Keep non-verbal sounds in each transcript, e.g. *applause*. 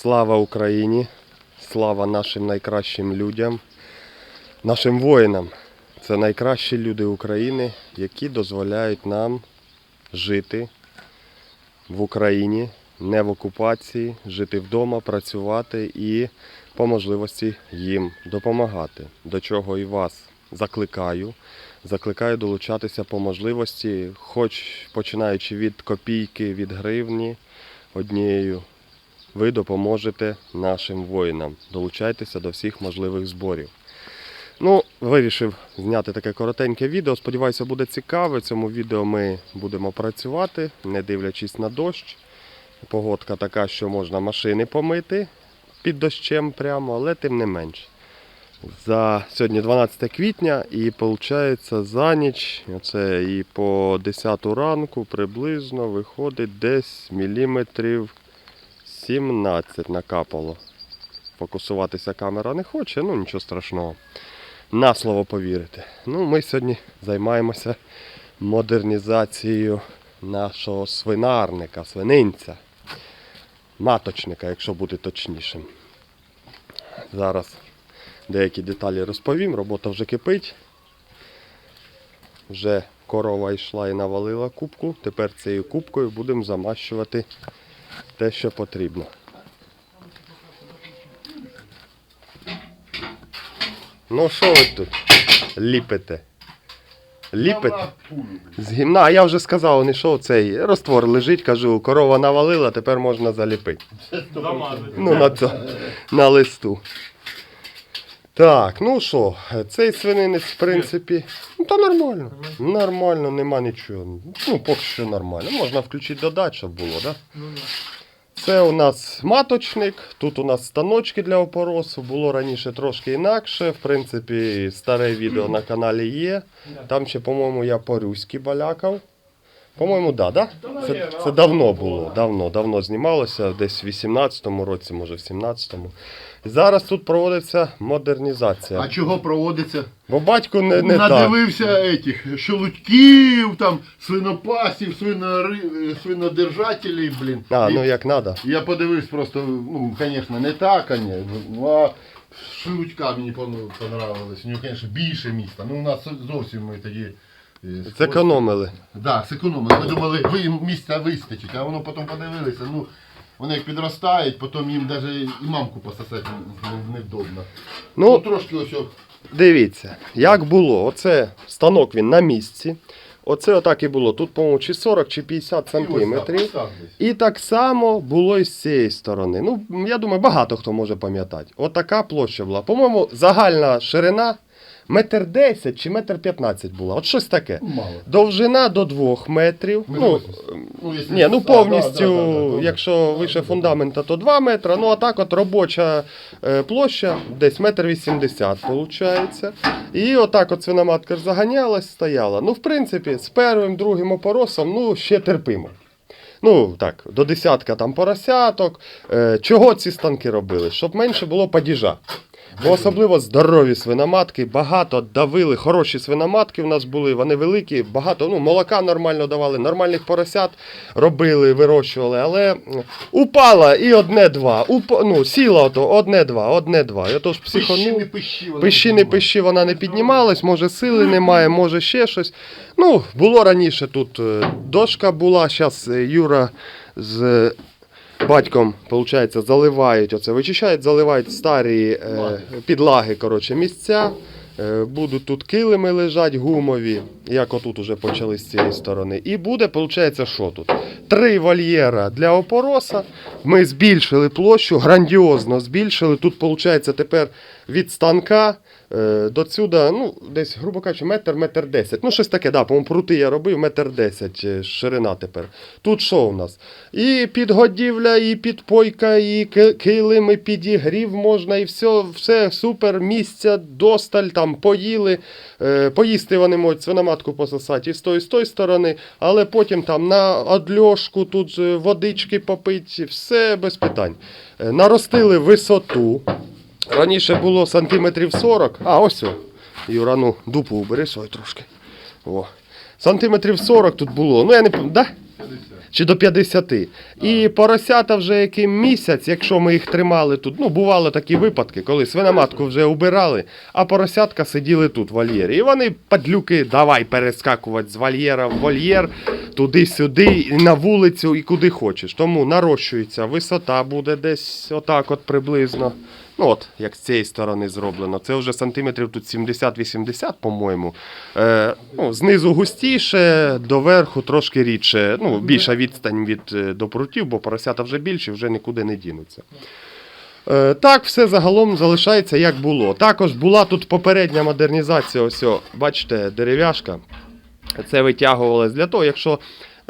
Слава Україні! Слава нашим найкращим людям, нашим воїнам. Це найкращі люди України, які дозволяють нам жити в Україні, не в окупації, жити вдома, працювати і по можливості їм допомагати. До чого і вас закликаю. Закликаю долучатися по можливості, хоч починаючи від копійки, від гривні однією ви допоможете нашим воїнам. Долучайтеся до всіх можливих зборів. Ну, вирішив зняти таке коротеньке відео. Сподіваюся, буде цікаве. Цьому відео ми будемо працювати, не дивлячись на дощ. Погодка така, що можна машини помити під дощем прямо, але тим не менш. За сьогодні 12 квітня і виходить за ніч, оце і по 10 ранку приблизно виходить десь міліметрів 17 накапало. Фокусуватися камера не хоче, ну нічого страшного. На слово повірити. Ну, ми сьогодні займаємося модернізацією нашого свинарника, свининця, маточника, якщо бути точнішим. Зараз деякі деталі розповім, робота вже кипить. Вже корова йшла і навалила кубку. Тепер цією кубкою будемо замащувати те, що потрібно. Ну що ви тут ліпите? Ліпите? З гімна, а я вже сказав, не що цей роствор лежить, кажу, корова навалила, тепер можна заліпити. Ну, на, це, на листу. Так, ну що, цей свининець, в принципі, ну та нормально. Нормально, нема нічого. Ну, поки що нормально. Можна включити щоб було, так? Да? Це у нас маточник, тут у нас станочки для опоросу. Було раніше трошки інакше. В принципі, старе відео на каналі є. Там ще, по-моєму, я по-руськи балякав. По-моєму, да, да? Це, це давно було, давно, давно знімалося, десь в 18-му році, може в 17-му. Зараз тут проводиться модернізація. А чого проводиться? Бо батько не, не. Надивився этих шелудьків, там, свинопасів, свинори, свинодержателів, блін. А, І ну як треба. Я подивився просто, ну, звісно, не так, а ні. Ну, шелудька мені пон- понравилось. У нього, звісно, більше міста. Ну, у нас зовсім ми тоді... е, з Зекономили. Да, зекономили. Ми думали, ви їм місця вистачить, а воно потім подивилися. Ну, вони як підростають, потім їм навіть і мамку пососати невдобно. Ну, Ну, трошки ось. Дивіться, як було. Оце станок він на місці. Оце отак і було. Тут, по-моєму, чи 40, чи 50 і ось так, сантиметрів. так. І так само було і з цієї сторони. Ну, я думаю, багато хто може пам'ятати. Отака площа була. По-моєму, загальна ширина метр 10 чи метр 15 була. От щось таке. Мало. Довжина до 2 метрів. Ми Ну. Ну, ні, ну повністю, да, да, да, да, якщо вище фундамента, то 2 метри. Ну а так от робоча е, площа десь метр 80 виходить. І отак от свиноматка заганялась, стояла. Ну, в принципі, з першим, другим опоросом, ну, ще терпимо. Ну, так, до десятка там поросяток. Е, чого ці станки робили? Щоб менше було падіжа. Бо особливо здорові свиноматки, багато давили, хороші свиноматки в нас були, вони великі, багато ну, молока нормально давали, нормальних поросят робили, вирощували, але упала і одне-два. Уп... Ну, сіла ото одне-два, одне-два. Я тож не пищі. не пищі, вона не піднімалась, може сили немає, може ще щось. Ну, було раніше тут е, дошка була, зараз Юра з е, батьком, виходить, заливають, оце вичищають, заливають старі е, підлаги, коротше, місця. Е, Будуть тут килими лежать гумові, як отут уже почали з цієї сторони. І буде, виходить, що тут? Три вольєра для опороса. Ми збільшили площу, грандіозно збільшили. Тут, виходить, тепер від станка е, до сюди, ну, десь, грубо кажучи, метр, метр десять. Ну, щось таке, да, по-моєму, прути я робив, метр десять е, ширина тепер. Тут що у нас? І підгодівля, і підпойка, і ки- килим, і підігрів можна, і все, все супер, місця, досталь, там поїли. Е, поїсти вони можуть свиноматку пососати і з тої, і з тої сторони, але потім там на одльошку, тут водички попить, все без питань. Е, наростили висоту. Раніше було сантиметрів 40, а ось о, Юра, ну дупу убери свою трошки. О. Сантиметрів 40 тут було. Ну я не. Да? Чи до 50. І поросята вже який місяць, якщо ми їх тримали тут. Ну, бували такі випадки, коли свиноматку вже убирали, а поросятка сиділи тут в вольєрі. І вони, падлюки, давай перескакувати з вольєра в вольєр, туди-сюди, на вулицю і куди хочеш. Тому нарощується висота буде десь отак от приблизно. Ну от, як з цієї сторони зроблено. Це вже сантиметрів тут 70-80, по-моєму. Е, ну, знизу густіше, доверху трошки рідше. Ну, більша відстань від е, до прутів, бо поросята вже більші, вже нікуди не дінуться. Е, так, все загалом залишається як було. Також була тут попередня модернізація. Ось, бачите, дерев'яшка. Це витягувалось для того, якщо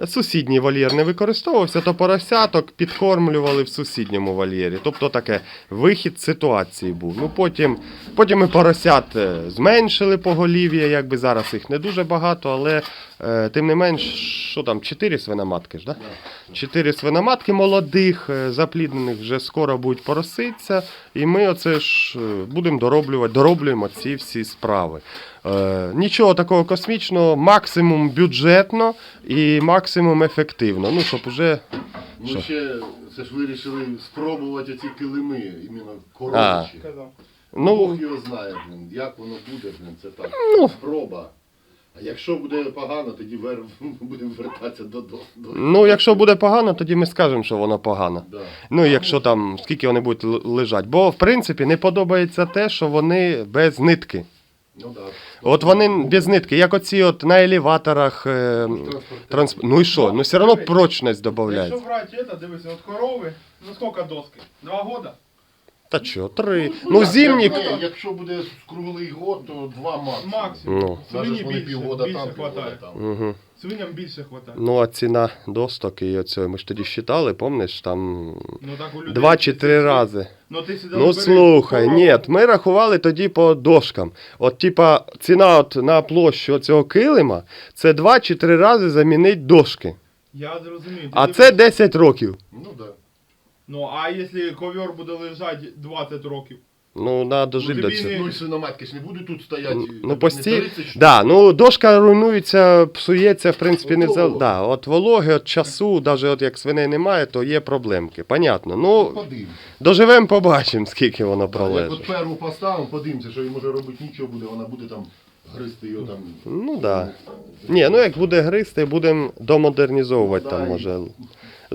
сусідній вольєр не використовувався, то поросяток підкормлювали в сусідньому вольєрі. Тобто таке вихід ситуації був. Ну, потім, потім і поросят е, зменшили поголів'я, якби зараз їх не дуже багато, але е, тим не менш, що там, 4 свиноматки ж, да? Чотири свиноматки молодих, е, запліднених вже скоро будуть пороситися, і ми оце ж е, будемо дороблювати, дороблюємо ці всі справи. Е, нічого такого космічного, максимум бюджетно і максимум ефективно. Ну, щоб уже. Ну Що? ще це ж вирішили спробувати ці килими, іменно А. Ну, Бог його знає, блін, як воно буде, блін, це так. Ну. Спроба. А якщо буде погано, тоді вер... *laughs* будемо вертатися до, до, до... ну, якщо буде погано, тоді ми скажемо, що воно погано. Да. Ну, якщо там скільки вони будуть лежати. Бо в принципі не подобається те, що вони без нитки. Ну, да. От вони без нитки, як оці от на елеваторах. Е, транс... Ну і що? Ну все одно прочність додається. Якщо брати це, дивися, от корови, ну сколько доски? Два года? Та що, три. Ну, зимні. Ні, якщо буде круглий год, то два максимум. Максимум. Ну. Навіть вони більше, півгода більше там, півгода хватає. там. Угу. Свиням більше хватає. Ну, а ціна досток і оцього, ми ж тоді считали, помниш, там Ну так у людей. два чи три рази. Ну ти сюди Ну слухай, ні, ми рахували тоді по дошкам. От, типа, ціна от на площу цього килима це два чи три рази замінить дошки. Я зрозумів. Ти А дивись. це 10 років. Ну да. Ну а якщо ковер буде лежати 20 років? Ну, треба дожити Ну, до цього. Ну і свиноматки ж не будуть тут стояти. Ну. 30. Да, ну дошка руйнується, псується, в принципі, не за. Да, от вологи, от часу, навіть от як свиней немає, то є проблемки. Понятно. Ну, Подивимось. доживемо, побачимо, скільки воно Як от пролежить. перву поставимо, подивимося, що він може робити нічого буде, вона буде там гризти його там. Ну так. Да. Ні, ну як буде гризти, будемо домодернізовувати Ну, там, може.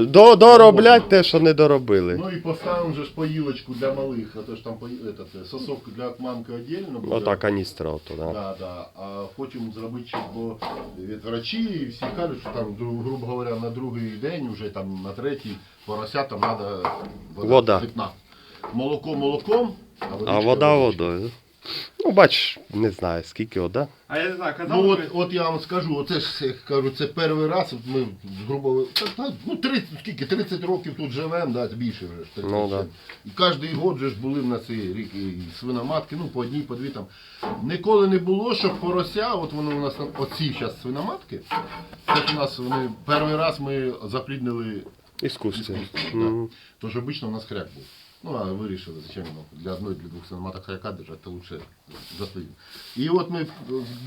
До, дороблять те, що не доробили. Ну і поставимо же ж поїлочку для малих, а то ж там по... это, це, сосовку для мамки віддільно буде. Ота каністра, ото, да. Да, да. А потім зробити, щоб бо від врачі всі кажуть, що там, гру- грубо говоря, на другий день, вже там на третій поросятам треба вода. Вода. питна. Молоко молоком, а, А водичка вода водичкою. водою. Ну, бач, не знаю, скільки вода. А я не знаю, казав. Ну от, би- от я вам скажу, оце ж я кажу, це перший раз. От ми грубо та, та, ну 30, скільки 30 років тут живемо, да, більше вже ж. 30 Ну, да. І кожен год же ж були в нас і рік і свиноматки, ну по одній, по дві там. Ніколи не було, щоб порося, от вони у нас там, оці зараз свиноматки. Це у нас вони перший раз ми запліднили Іскусство. іскусственно, да. Тож обично у нас хряк був. Ну, а вирішили, зачем ну, для одної, для двох свиноматок хряка держати, то лучше запліднити. І от ми,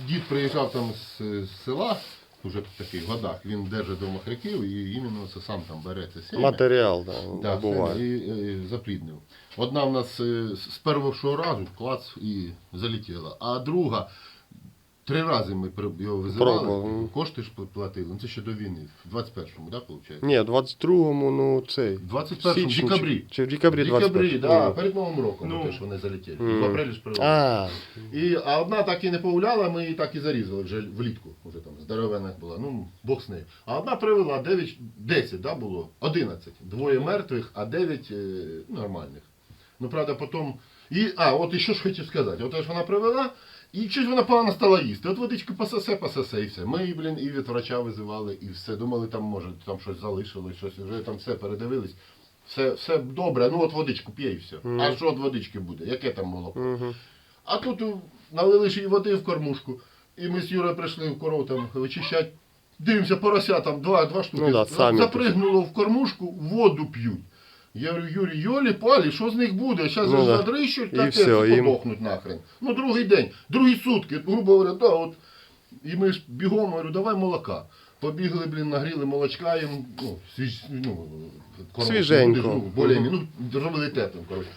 дід приїжджав там з, з села, вже такий в годах, він держить дома хряків і іменно це сам там бере це сім'я. Матеріал, да, Да, буває. і, і запліднив. Одна в нас е, з першого разу клац і залетіла, а друга три рази ми при- його визивали, кошти ж платили, ну це ще до війни, в 21-му, так, виходить? Ні, в 22-му, ну цей. В 21-му, в декабрі. Чи, в декабрі В декабрі, 21 да, перед Новим роком, Ну. те, що вони залетіли. Мгм. В апрелі ж привели. А, І, а одна так і не повляла, ми її так і зарізали вже влітку, вже там здоровена була, ну Бог з нею. А одна привела 9, 10, да, було, 11. Двоє мертвих, а 9 е, нормальних. Ну, правда, потім. І, а, от і що ж хотів сказати. От ж вона привела, і щось вона погано стала їсти. От водичку пососе, пососе і все. Ми, блін, і від врача визивали, і все. Думали, там може там щось залишилось, щось, вже там все передивились. Все, все добре, ну от водичку п'є і все. Мгм. А що від водички буде? Яке там молоко? угу. А тут налили ж їй води в кормушку. І ми з Юрою прийшли в коров там вичищати. Дивимося, порося там два, два штуки. Ну да, Запригнуло в кормушку, воду п'ють. Я говорю, Юрій, Йолі, палі, що з них буде? Зараз Ну да. задрищуть, І капець, всьо, і їм- нахрен. Ну, другий день, другі сутки, грубо говоря, да, от. І ми ж бігом говорю, давай молока. Побігли, блін, нагріли молочка їм, ну, свіж, ну, корму, Свіженько. Ну, ну, зробили теплим, коротше.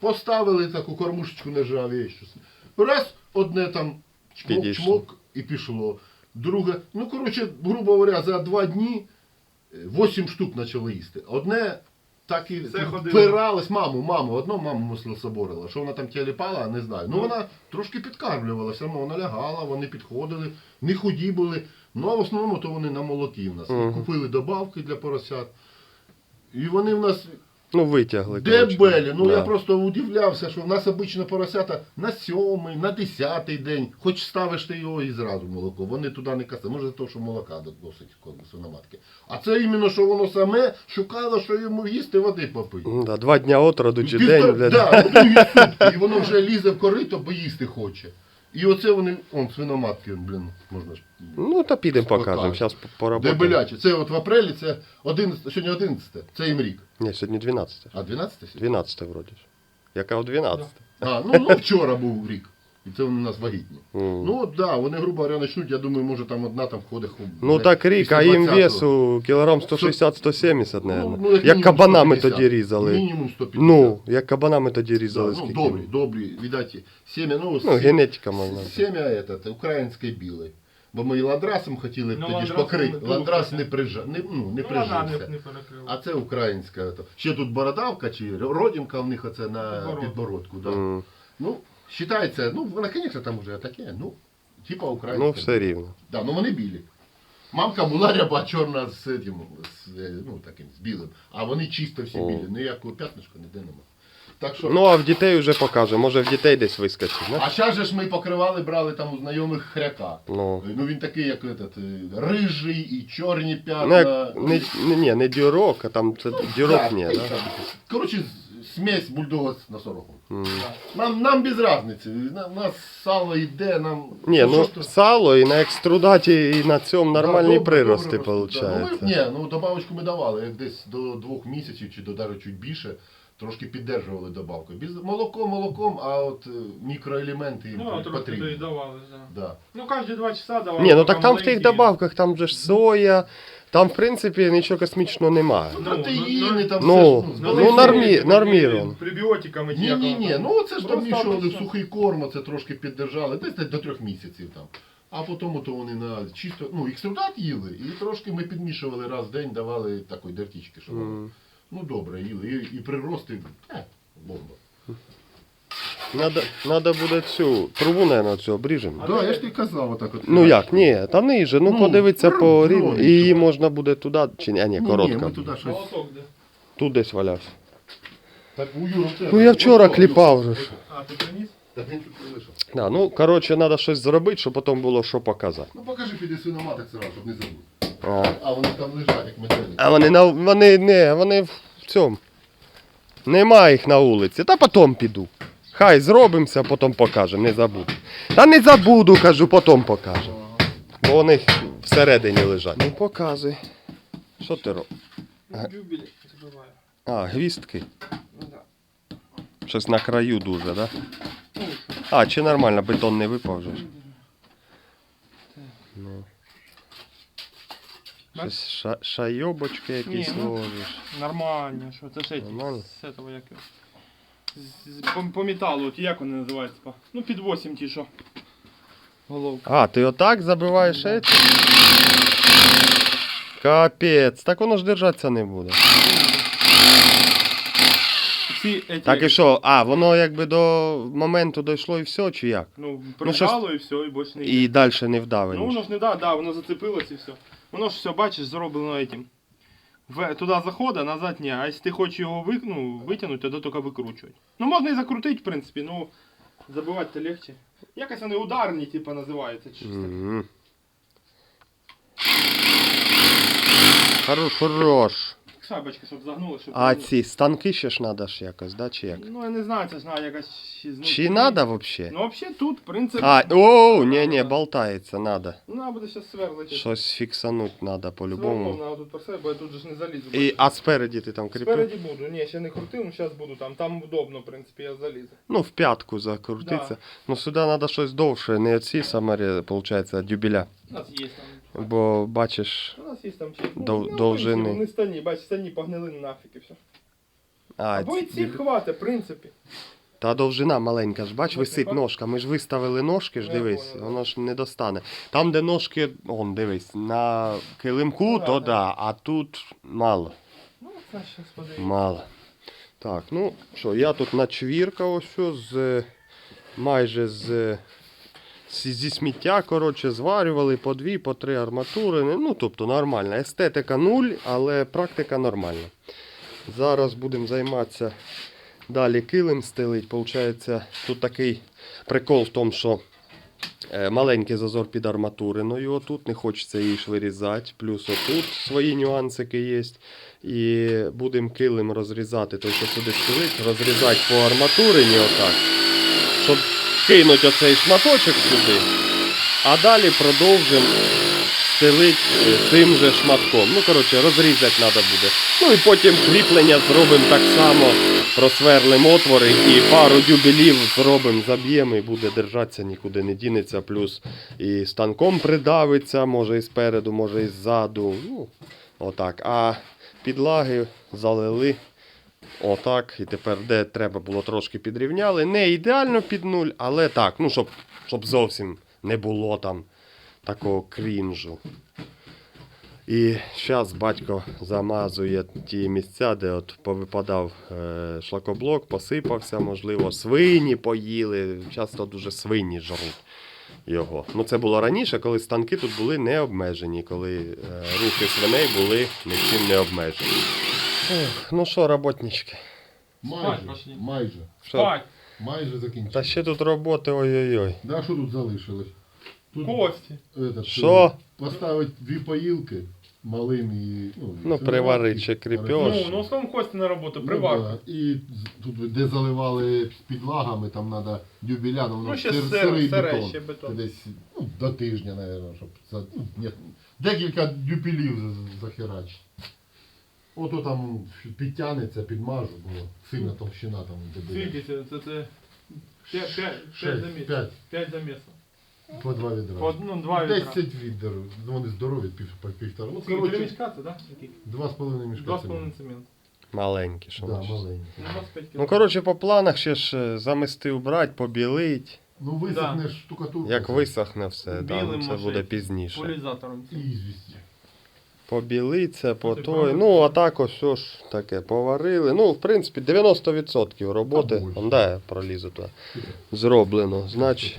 Поставили таку кормушечку нержаві, щось. Раз, одне там чмок, чмок і пішло. Друге, ну, коротше, грубо говоря, за два дні е, вісім штук почали їсти. Одне так і Все ходило. впиралось, маму, маму, одну маму мусила соборила. Що вона там тіліпала, не знаю. Ну, вона трошки підкармлювала, все одно вона лягала, вони підходили, не худі були. Ну, а в основному то вони на молоті в нас. Мгм. Купили добавки для поросят. І вони в нас Ну, витягли. дебелі. Ну Да. я просто удивлявся, що в нас обично поросята на сьомий, на десятий день. Хоч ставиш ти його і зразу молоко. Вони туди не касають. Може за те, що молока досить свиноматки. А це іменно, що воно саме шукало, що йому їсти води попити. Ну, Да, два дня от роду чи Півтора- день, да, і воно вже лізе в корито, бо їсти хоче. І оце вони, он, свиноматки, блін, можна ж. Ну, та підемо покажемо. Зараз поработаємо. Дебелячі. Це от в апрелі, це 11, сьогодні 11, це їм рік. Ні, сьогодні 12. А 12 сьогодні? 12 вроді ж. Яка у 12. А, ну, ну вчора був рік. І це вони у нас вагітні. Ну, Ну от да, вони, грубо говоря, почнуть, я думаю, може там одна там входить. ну не- так рік, а їм весу кілограм 160-170, Ну, ну, як мінімум кабанами 150. тоді різали. Мінімум 150. Ну, як кабанами тоді Да, різали. ну, добрі, добрі, видать, сім'я, ну, Ну, генетика можна. Сім'я этот, української білої. Бо ми і ландрасом хотіли Ну, тоді ж покрити. не Ландрас не, прижа... не, ну, не Ну, прижився. не. А це українська. то. Ще тут бородавка чи родинка в них оце на підбородку. Да. М, Ну, вважається, ну, вона, звісно, там вже таке, ну, типа українська. Ну, все рівно. Да, ну вони білі. Мамка була ряба чорна з, цим, з, е, ну, таким, з білим, а вони чисто всі білі. Ніякого п'ятнишка ніде нема. Так що, Ну, а в дітей вже покаже. Може в дітей десь вискочить, не? а зараз же ж ми покривали, брали там у знайомих хряка. Ну. Ну він такий, як этот, е, рижий і чорні Ну, п'ятна. як, не, не, ні, не дюрок, а там це дюрок ні, да? Коротше, смесь бульдога з носорогом. Нам, нам без різниці. У нас сало йде, нам. Ні, що ну ж то- сало і на екструдаті, і на цьому нормальні Да, добре, прирости, добре да. виходить. Ну, ми- Ні, ну добавочку ми давали, як десь до двох місяців чи до навіть чуть більше. Трошки піддержували добавкою. Без молоко молоком, а от е, мікроелементи їм Ну, а трохи потрібні. доїдавали, да. Да. Ну, кожні два часа давали. Ні, ну так там в тих добавках, там же ж соя, там в принципі нічого космічного немає. Ну, Ну, протеїни ну, там ну, все ж, ну, збалансовано. нормі- норміровано. Прибіотиками Ні, ні, ні. Ну це ж Просто домішували в сухий корм, це трошки піддержали, десь до трьох місяців там. А потім то вони на чисто, ну, екструдат їли, і трошки ми підмішували раз в день, давали такої дертічки, щоб воно. Ну добре, їли. І, і прирости, е, бомба. Надо, надо буде цю трубу, наверное, цю обріжемо. Да, я ж тобі казав, отак от. Ну як, ні, та ниже, ну, Ну, подивитися ну, по ну, рівню. І її можна буде туди, чи ні, а, ні, Ні, ні, ми туди щось. Молоток де? Тут десь валявся. Так, у в тебе. Ну я вчора Ось, кліпав ось, же ось. ж. А, ти приніс? Так він тут залишив. Да, ну, коротше, треба щось зробити, щоб потім було що показати. Ну покажи піди свиноматок сразу, щоб не забув. А, А вони там лежать, як метелі. а вони на вони не, вони в цьому. Нема їх на вулиці. Та потім піду. Хай зробимося, потім покажемо, не забуду. Та не забуду, кажу, потім покажемо. Бо вони всередині лежать. Ну показуй. Що ти робиш? Дюбелі забиваю. А, гвістки. Ну, да. Щось на краю дуже, так? Да? Ну, А, чи нормально, бетон не випав вже ж. Ну. Щось ша- шайобочки якісь Ні, ну. ложиш. Нормально, що це ж эти, Нормально? з этого як його. З, з, по, по металу, от як вони називаються? По? Ну під 8 ті, що. Головка. А, ти отак забиваєш Да. эти? Капець, так воно ж держатися не буде. Ці, эти, Так і що, а, воно якби до моменту дійшло і все, чи як? Ну, Ну, щось- прижало і все, і більше не йде. І далі не вдавиш. Ну воно ж не да, да, воно зацепилось і все. Воно ж все, бачиш, зроблено этим. В, туди заходить, назад ні. А якщо ти хочеш його ви, ну, витягнути, тоді тільки викручувати. Ну можна і закрутити, в принципі, ну забивати то легче. Якось вони ударні, типу, називаються чисто. Хорош, хорош. Шайбочка, щоб загнули, щоб. А ці станки ще ж треба ж якось, да, чи як? Ну я не знаю, це ж треба якась знути. Чи треба взагалі? Ну взагалі тут, в принципі. А, о, ні, ні, болтається, надо. Ну, треба буде зараз сверлити. Щось фіксануть треба Сверлом по-любому. треба тут себе, бо я тут же ж не залізу. І, а спереді ти там кріпив? Спереді буду. Ні, ще не крутив, ну зараз буду там. Там удобно, в принципі, я залізу. Ну, в п'ятку закрутиться. Да. Ну, сюди треба щось довше, не оці самарі, виходить, а дюбеля. У нас є там. Бо бачиш. У нас є там чи. Дов- ну, довжини. Вони стані, бач, стані погнили нафіг і все. А, Або і ці- цих хватить, в принципі. Та довжина маленька ж, бач, висить ножка. Ми ж виставили ножки ж, Ну, я дивись, понял, воно ж не достане. Там, де ножки, он, дивись, на килимку, Ну, да, то да. да, а тут мало. Ну, це щас подивимось. Мало. Так, ну що, я тут начвірка ось що з майже з, з- зі сміття, коротше, зварювали по дві, по три арматури. Ну, тобто нормально. Естетика нуль, але практика нормальна. Зараз будемо займатися далі килим стелить. Получається, тут такий прикол в тому, що е, маленький зазор під арматуриною отут, не хочеться її ж вирізати. Плюс отут свої нюансики є. І будемо килим розрізати, той, що сюди стелить, розрізати по арматурині отак. Щоб кинути оцей шматочок сюди. А далі продовжимо стелити е, цим же шматком. Ну, коротше, розрізати треба буде. Ну і потім кріплення зробимо так само, просверлимо отвори і пару дюбелів зробимо, заб'ємо і буде держатися, нікуди не дінеться. Плюс і станком придавиться, може і спереду, може і ззаду. Ну, отак. А підлаги залили. Отак. І тепер, де треба було трошки підрівняли. Не ідеально під нуль, але так, ну, щоб, щоб зовсім не було там такого крінжу. І зараз батько замазує ті місця, де от повипадав е, шлакоблок, посипався, можливо, свині поїли. Часто дуже свині жруть його. Ну це було раніше, коли станки тут були не обмежені, коли е, рухи свиней були нічим не обмежені. Ну що, роботнички? Майже, пошли. майже, Що? Спать, майже закінчили. Та ще тут роботи ой-ой-ой. Да, що тут залишилось? Тут кості. этот, Що? е, Поставити дві поїлки малим і. Ну, Ну, ще приварити. кріпеж. Ну, ну, в основному кості на роботу, Ну, да. І з- тут, де заливали з підлагами, там треба дюбеля, ну, воно Ну, ще сир- сир- сирий сире бетон. ще бетон. Це Десь ну, до тижня, мабуть, щоб за, ну, ні, декілька дюбелів за- захерачити. Ото там підтягнеться, підмажу, бо сильна товщина там дебеля. Скільки це? Це, це 5 5 Шесть, за місяць. п'ять. 5 за місяць. По два відра. По одну, два відра. 10 відер, ну, вони здорові, пів, по півтора. Ну, Скільки? Три коротше, мішка це, да? Два з половиною мішка. Два з цементу. половиною цемент. Маленькі, що Да, ще. Ну, 25 Ну, коротше, по планах ще ж е, замести убрати, побілить. Ну, висохне штукатурка. Як висохне все, да, Білим ну, це може буде пізніше. Полізатором. І звісті. Побілиться, по той. Ну, а так ось що ж таке, поварили. Ну, в принципі, 90% роботи. Да, пролізу туди. Зроблено. Значить,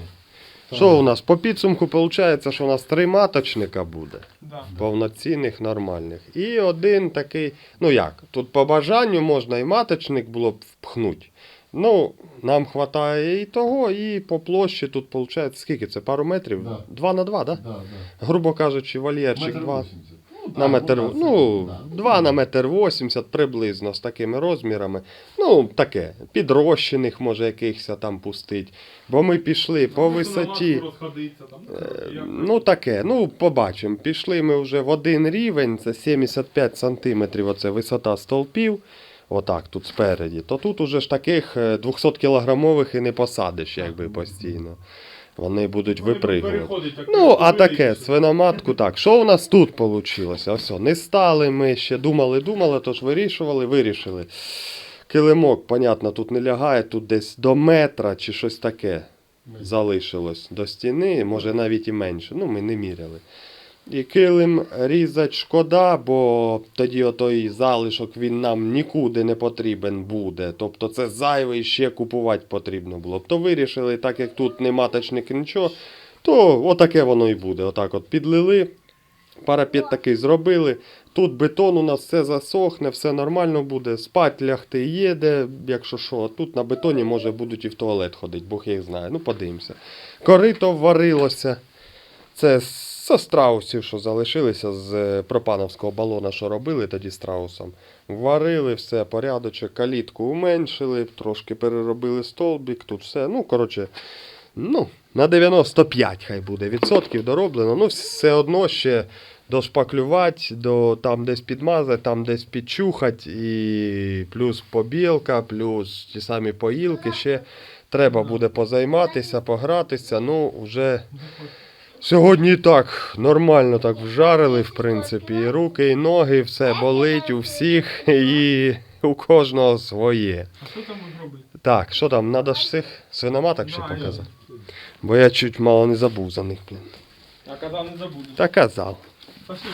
що у нас? По підсумку виходить, що у нас три маточника буде. Да. повноцінних, нормальних. І один такий, ну як, тут по бажанню можна і маточник було б впхнути. Ну, нам вистачає і того, і по площі тут виходить, скільки це? Пару метрів? Да. Два на два, так? Да? Да, да. Грубо кажучи, вольєрчик 2 вісімдесят. Ну, на метр, ну, да. 2 на метр 80 приблизно з такими розмірами. Ну, таке, підрощених може якихось там пустить. Бо ми пішли по висоті. Там. Е, Як- Ну таке, ну побачимо. Пішли ми вже в один рівень, це 75 сантиметрів, оце висота стовпів. Отак, тут спереді. То тут уже ж таких е, 200 кілограмових і не посадиш, якби постійно. Вони будуть випригувати. Ну, а таке, свиноматку, так. Що у нас тут вийшло? Ось, не стали ми ще думали, думали, тож вирішували, вирішили. Килимок, понятно, тут не лягає, тут десь до метра чи щось таке залишилось до стіни, може навіть і менше. Ну, ми не міряли. І килим різать шкода, бо тоді отой залишок він нам нікуди не потрібен буде. Тобто це зайвий ще купувати потрібно було. То вирішили, так як тут не маточник нічого, то отаке воно і буде. Отак от підлили, парапет такий зробили. Тут бетон у нас все засохне, все нормально буде. Спать лягти є якщо що. Тут на бетоні може будуть і в туалет ходити, Бог їх знає. Ну, подивимося. Корито варилося. Це з страусів, що залишилися з е, пропановського балона, що робили тоді страусом. Варили все, порядочок, калітку уменшили, трошки переробили столбик, тут все. Ну, коротше, ну, на 95 хай буде відсотків дороблено. Ну, все одно ще дошпаклювати, до, там десь підмазати, там десь підчухати, і плюс побілка, плюс ті самі поїлки. Ще треба буде позайматися, погратися. Ну, вже Сьогодні і так нормально так вжарили, в принципі, і руки, і ноги, все болить у всіх, і у кожного своє. А що там ви зробили? Так, що там, треба ж цих свиноматок ще показати? Бо я чуть мало не забув за них, блін. А казав не забуду. Та казав. Пошли.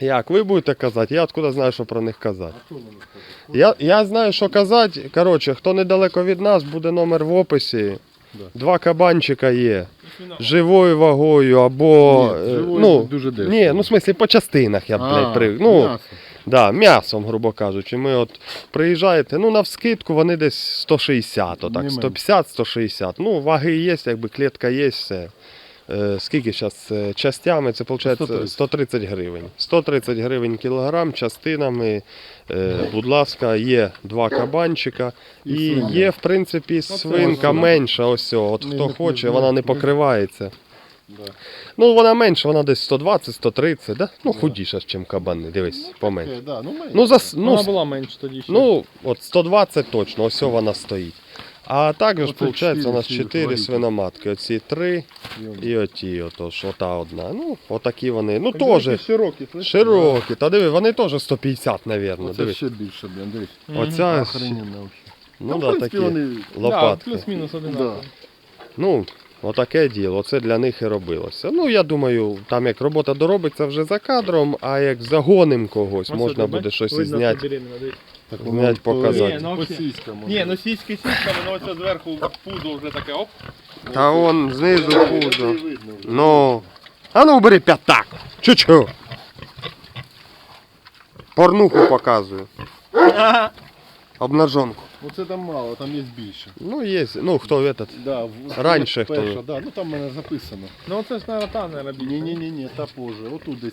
Як ви будете казати? Я откуда знаю, що про них казати. Я, я знаю, що казати. Коротше, хто недалеко від нас, буде номер в описі. Да. Два кабанчика є. Живою вагою або. Ні, е, живою ну, дуже дешево. Ні, ну в смислі по частинах я, блядь, при. Ну, м'ясо. Да, м'ясом, грубо кажучи. Ми от приїжджаєте, ну навскидку вони десь 160, Не отак, менше. 150-160. Ну, ваги є, якби клітка є, все. Е, скільки зараз частями? Це виходить 130. 130 гривень. 130 гривень кілограм, частинами. Е, будь ласка, є два кабанчика. І І, є, в принципі, свинка менша. Ось, от хто хоче, вона не покривається. Да. Ну, вона менша, вона десь 120-130, да? Ну, худіша, ніж кабани, дивись, поменше. Да, ну. Ну, за, ну, Вона була менше тоді ще. Ну, от 120 точно, ось вона стоїть. А також, виходить, у нас 4 свиноматки. Оці 3 І оті, отож, ота одна. Ну, отакі вони. Ну, теж широкі, широкі. Та диви, вони теж 150, мабуть. Оце Диви. ще більше, блін, дивись. Оця, ну, в да, такі вони Да, лопатки. плюс-мінус одинаково. Ну, отаке діло, це для них і робилося. Ну, я думаю, там як робота доробиться вже за кадром, а як загоним когось, Ось можна буде щось і зняти. що беременна, дивись. так Знять, показати. Ні, ну, по взагалі. сіськам. Ні, ну сіськи сіськами, ну оце зверху пузо вже таке, оп. Та он знизу пузо. видно. вже. Ну. А ну бери п'ятак. Чу-чу. Порнуху показую. Обнаженку. Ну це там мало, там є більше. Ну, є. Ну, хто этот. Да, в- Раніше перша. Да, ну там в мене записано. Ну це ж наверное, та не робіть. Ні, ні, та позже. Отут десь.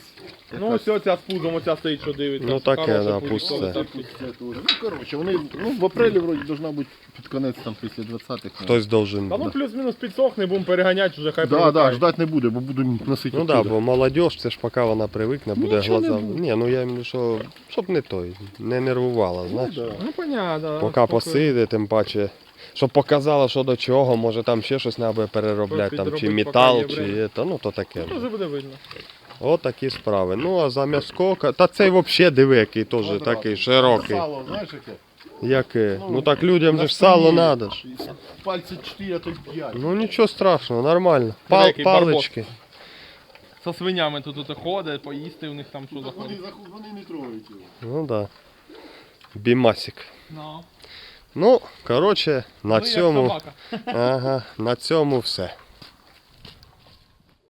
Ну ось оця з пузом, оця стоїть, що дивиться. Ну, таке, Хороша да, пузо, пусть це. так Тут пусть. це теж. Ну, коротше, вони ну, в апрелі вроді должна бути під конець там після 20-х. Хтось должен. Та ну плюс-мінус підсохне, будемо переганяти, вже хай Да, да, привикає. ждать не буде, бо буду носити. Ну так, да, оттуда. бо молодь, це ж поки вона привикне, буде Нічого не глаза. буде. Ні, ну я имею, що щоб не той, не нервувала, Ну, знаєш. да. Ну понятно. Поки посиде, тим паче. Щоб показала, що до чого, може там ще щось треба переробляти, там, чи метал, є чи время. ну то таке. Ну, вже буде видно. От такі справи. Ну а за м'яско, та цей взагалі диви, який теж такий широкий. Сало, знаєш яке? Яке? Ну, Ну так людям же ж сало треба ж. Пальці 4, а то 5. Ну нічого страшного, нормально. Пал, Великий барбос. палички. Со свинями тут тут ходить, поїсти у них там що Вони, заходить. заху- вони не трогають його. Ну так. Да. Бімасик. Ну, Ну, коротше, на ну, цьому. *laughs* Ага, на цьому все.